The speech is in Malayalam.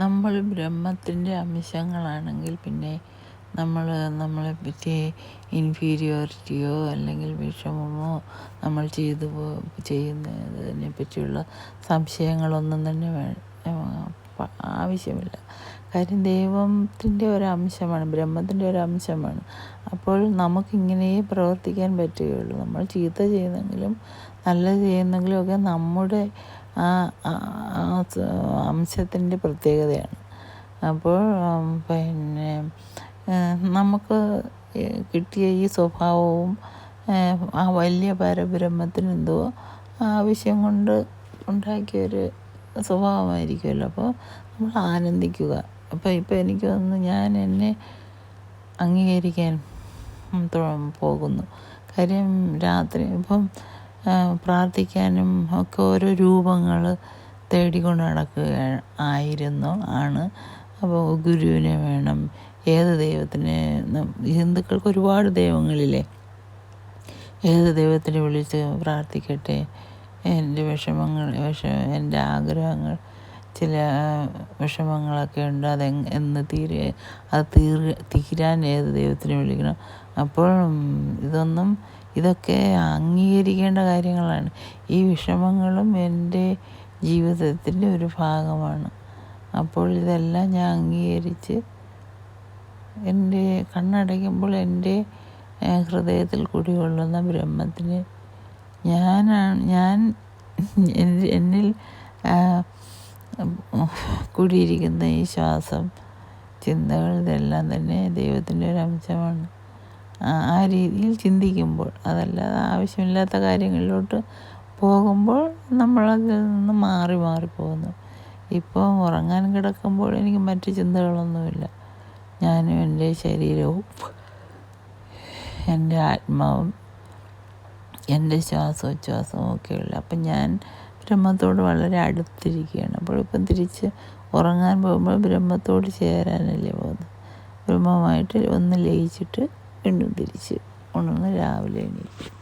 നമ്മൾ ബ്രഹ്മത്തിന്റെ അംശങ്ങളാണെങ്കിൽ പിന്നെ നമ്മൾ നമ്മളെ പറ്റി ഇൻഫീരിയോറിറ്റിയോ അല്ലെങ്കിൽ വിഷമമോ നമ്മൾ ചെയ്തു പോ ചെയ്യുന്നതിനെ പറ്റിയുള്ള സംശയങ്ങളൊന്നും തന്നെ ആവശ്യമില്ല. കാര്യം ദൈവത്തിന്റെ ഒരു അംശമാണ് ബ്രഹ്മത്തിന്റെ ഒരു അംശമാണ് അപ്പോൾ നമുക്കിങ്ങനെ പ്രവർത്തിക്കാൻ പറ്റുകയുള്ളൂ. നമ്മൾ ചീത്ത ചെയ്യുന്നെങ്കിലും നല്ലത് ചെയ്യുന്നെങ്കിലും ഒക്കെ നമ്മുടെ ആ അംശത്തിന്റെ പ്രത്യേകതയാണ്. അപ്പോൾ പിന്നെ നമുക്ക് കിട്ടിയ ഈ സ്വഭാവവും ആ വലിയ പരബ്രഹ്മത്തിന് എന്തോ ആവശ്യം കൊണ്ട് ഉണ്ടാക്കിയൊരു സ്വഭാവമായിരിക്കുമല്ലോ. അപ്പോൾ നമ്മൾ ആനന്ദിക്കുക. അപ്പോൾ ഇപ്പോൾ എനിക്ക് തോന്നുന്നു ഞാൻ എന്നെ അംഗീകരിക്കാൻ പോകുന്നു. കാര്യം രാത്രി ഇപ്പം പ്രാർത്ഥിക്കാനും ഒക്കെ ഓരോ രൂപങ്ങൾ തേടിക്കൊണ്ട് നടക്കുക ആയിരുന്നു ആണ്. അപ്പോൾ ഗുരുവിനെ വേണം ഏത് ദൈവത്തിന് ഹിന്ദുക്കൾക്ക് ഒരുപാട് ദൈവങ്ങളില്ലേ? ഏത് ദൈവത്തിനെ വിളിച്ച് പ്രാർത്ഥിക്കട്ടെ? എന്റെ വിഷമങ്ങൾ വിഷ എന്റെ ആഗ്രഹങ്ങൾ ചില വിഷമങ്ങളൊക്കെ ഉണ്ട്. അത് എന്ന് തീരെ അത് തീര് തീരാൻ ഏത് ദൈവത്തിനെ വിളിക്കണം. അപ്പോൾ ഇതൊന്നും ഇതൊക്കെ അംഗീകരിക്കേണ്ട കാര്യങ്ങളാണ്. ഈ വിഷമങ്ങളും എന്റെ ജീവിതത്തിന്റെ ഒരു ഭാഗമാണ്. അപ്പോൾ ഇതെല്ലാം ഞാൻ അംഗീകരിച്ച് എന്റെ കണ്ണടയ്ക്കുമ്പോൾ എന്റെ ഹൃദയത്തിൽ കുടികൊള്ളുന്ന ബ്രഹ്മത്തിന് ഞാനാണ് ഞാൻ എന്നിൽ കൂടിയിരിക്കുന്ന ഈ ശ്വാസം ചിന്തകൾ ഇതെല്ലാം തന്നെ ദൈവത്തിന്റെ ഒരു അംശമാണ്. ആ രീതിയിൽ ചിന്തിക്കുമ്പോൾ അതല്ലാതെ ആവശ്യമില്ലാത്ത കാര്യങ്ങളിലോട്ട് പോകുമ്പോൾ നമ്മളതിൽ നിന്ന് മാറി മാറി പോകുന്നു. ഇപ്പോൾ ഉറങ്ങാൻ കിടക്കുമ്പോൾ എനിക്ക് മറ്റു ചിന്തകളൊന്നുമില്ല. ഞാനും എന്റെ ശരീരവും എന്റെ ആത്മാവും എന്റെ ശ്വാസോച്ഛ്വാസവും ഒക്കെയുള്ള. അപ്പം ഞാൻ ബ്രഹ്മത്തോട് വളരെ അടുത്തിരിക്കുകയാണ്. അപ്പോൾ ഇപ്പം തിരിച്ച് ഉറങ്ങാൻ പോകുമ്പോൾ ബ്രഹ്മത്തോട് ചേരാനല്ലേ പോകുന്നത്. ബ്രഹ്മമായിട്ട് ഒന്ന് ലയിച്ചിട്ട് വീണ്ടും തിരിച്ച് ഉണർന്ന് രാവിലെ എണീക്കും.